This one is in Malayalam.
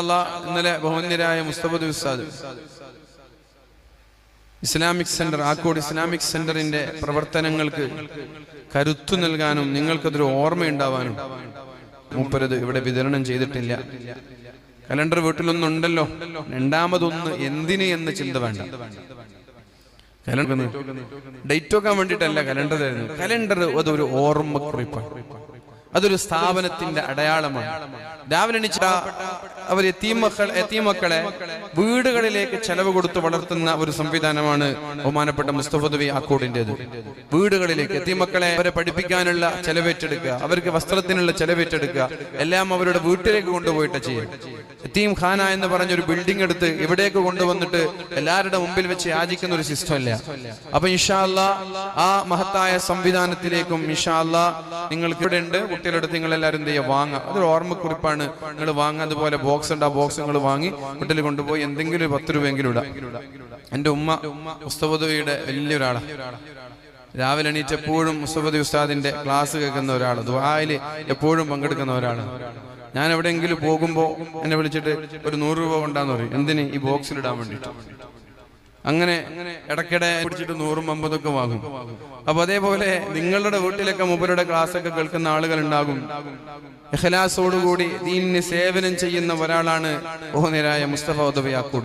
അല്ലാ ഇന്നലെ ബഹുമന്യരായ മുസ്തഫദ് ഉസ്താദ് ഇസ്ലാമിക് സെന്റർ ആക്കോട് ഇസ്ലാമിക് സെന്ററിന്റെ പ്രവർത്തനങ്ങൾക്ക് കരുത്തു നൽകാനും നിങ്ങൾക്കതൊരു ഓർമ്മയുണ്ടാവാനും മൂപ്പരത് ഇവിടെ വിതരണം ചെയ്തിട്ടില്ല. കലണ്ടർ വീട്ടിലൊന്നുണ്ടല്ലോ. രണ്ടാമതൊന്ന് എന്തിന് എന്ന് ചിന്ത വേണ്ട. കലണ്ടർ ഡേറ്റ് വെക്കാൻ വേണ്ടിയിട്ടല്ല കലണ്ടർ തരുന്നത്. കലണ്ടർ അതൊരു ഓർമ്മ ഓർമ്മക്കുറിപ്പാണ്. അതൊരു സ്ഥാപനത്തിന്റെ അടയാളമാണ്. രാവിലെ അവർ എത്തീമക്കൾ എത്തീമക്കളെ വീടുകളിലേക്ക് ചെലവ് കൊടുത്ത് വളർത്തുന്ന ഒരു സംവിധാനമാണ് ബഹുമാനപ്പെട്ട മുസ്തഫദവി ആക്കോടിന്റെത് വീടുകളിലേക്ക് എത്തീമക്കളെ അവരെ പഠിപ്പിക്കാനുള്ള ചെലവേറ്റെടുക്കുക അവർക്ക് വസ്ത്രത്തിനുള്ള ചെലവേറ്റെടുക്കുക എല്ലാം അവരുടെ വീട്ടിലേക്ക് കൊണ്ടുപോയിട്ട് ചെയ്യും എത്തീം ഖാന എന്ന് പറഞ്ഞൊരു ബിൽഡിംഗ് എടുത്ത് ഇവിടേക്ക് കൊണ്ടുവന്നിട്ട് എല്ലാവരുടെ മുമ്പിൽ വെച്ച് യാചിക്കുന്ന ഒരു സിസ്റ്റം അല്ല. അപ്പൊ ഇൻഷാല്ല ആ മഹത്തായ സംവിധാനത്തിലേക്കും ഇൻഷാല്ല നിങ്ങൾക്ക് ഇവിടെ ഉണ്ട്. കുട്ടികളെടുത്ത് നിങ്ങൾ എല്ലാവരും എന്ത് ചെയ്യുക? വാങ്ങുക. അതൊരു ഓർമ്മക്കുറിപ്പാണ്. നിങ്ങൾ വാങ്ങുക. അതുപോലെ ബോക്സ് ഉണ്ട്. ആ ബോക്സ് നിങ്ങൾ വാങ്ങി കുട്ടികൾ കൊണ്ടുപോയി എന്തെങ്കിലും പത്ത് രൂപയെങ്കിലും ഇടാം എന്റെ ഉമ്മ ഉസ്തവതയുടെ വലിയൊരാളാണ് രാവിലെ എണീറ്റ് എപ്പോഴും മുസ്തഫദി ഉസ്താദിന്റെ ക്ലാസ് കേൾക്കുന്ന ഒരാൾ ദുബായിൽ എപ്പോഴും പങ്കെടുക്കുന്ന ഒരാളാണ് ഞാൻ എവിടെയെങ്കിലും പോകുമ്പോൾ എന്നെ വിളിച്ചിട്ട് ഒരു നൂറ് രൂപ കൊണ്ടാന്ന് പറയും എന്തിന് ഈ ബോക്സിൽ ഇടാൻ വേണ്ടിയിട്ട്? അങ്ങനെ ഇടയ്ക്കിടെ പിടിച്ചിട്ട് നൂറും അമ്പതൊക്കെ വാങ്ങും. അപ്പൊ അതേപോലെ നിങ്ങളുടെ വീട്ടിലൊക്കെ ക്ലാസ് ഒക്കെ കേൾക്കുന്ന ആളുകൾ ഉണ്ടാകും എഹലാസോടുകൂടി ദീനിന് സേവനം ചെയ്യുന്ന ഒരാളാണ് ഓഹനരായ മുസ്തഫ ഉദവയാക്കൂട്.